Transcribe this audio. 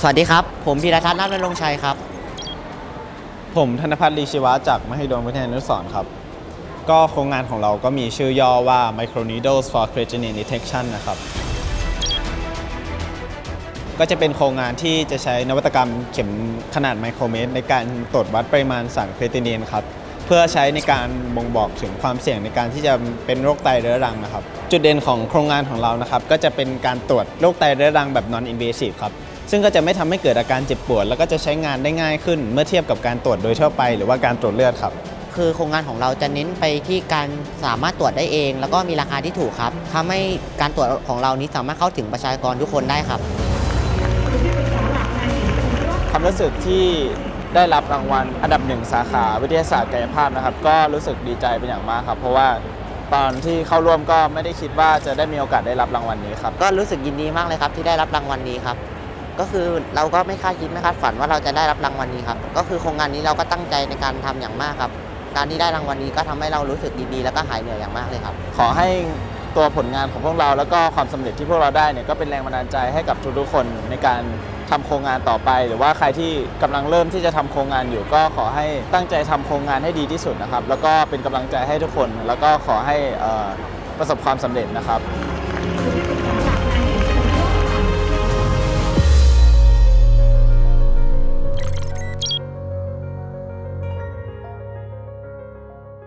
สวัสดีครับ ผมพีรทัศน์นาฏนรงค์ชัยครับ ผมธนพัฒน์ลีชีวะจากมหิดลวิทยานุสรณ์ครับ ก็โครงงานของเราก็มีชื่อย่อว่า Microneedles for Creatinine Detection นะครับ ก็จะเป็นโครงงานที่จะใช้นวัตกรรมเข็มขนาดไมโครเมตร ในการตรวจวัดปริมาณสารครตินินครับ เพื่อใช้ในการบ่งบอกถึงความเสี่ยงในการที่จะเป็นโรคไตเรื้อรังนะครับ จุดเด่นของโครงงานของเรานะครับ ก็จะเป็นการตรวจโรคไตเรื้อรังแบบ non invasive ครับ ซึ่งก็จะไม่ทำให้เกิดอาการเจ็บปวด แล้วก็จะใช้งานได้ง่ายขึ้น เมื่อเทียบกับการตรวจโดยทั่วไป หรือว่าการตรวจเลือดครับ คือโครงงานของเราจะเน้นไปที่การสามารถตรวจได้เอง แล้วก็มีราคาที่ถูกครับทำให้การตรวจของเรานี้สามารถเข้าถึงประชากรทุกคนได้ครับความรู้สึกที่ได้รับรางวัลอันดับหนึ่งสาขาวิทยาศาสตร์กายภาพนะครับ ก็รู้สึกดีใจเป็นอย่างมากครับ เพราะว่าตอนที่เข้าร่วมก็ไม่ได้คิดว่าจะได้มีโอกาสได้รับรางวัลนี้ครับ ก็รู้สึกยินดีมากเลยครับที่ได้รับรางวัลนี้ครับ ก็คือเราก็ไม่คาดคิดไม่คาดฝันว่าเราจะได้รับรางวัลนี้ครับ ก็คือโครงงานนี้เราก็ตั้งใจในการทำอย่างมากครับ การที่ได้รางวัลนี้ก็ทำให้เรารู้สึกดีๆ แล้วก็หายเหนื่อยอย่างมากเลยครับ ขอให้ตัวผลงานของพวกเราแล้วก็ความสำเร็จที่พวกเราได้เนี่ยก็เป็นแรงบันดาลใจให้กับทุกๆคนในการทำโครงงานต่อไป หรือว่าใครที่กำลังเริ่มที่จะทำโครงงานอยู่ ก็ขอให้ตั้งใจทำโครงงานให้ดีที่สุดนะครับ แล้วก็เป็นกำลังใจให้ทุกคน แล้วก็ขอให้ประสบความสำเร็จนะครับ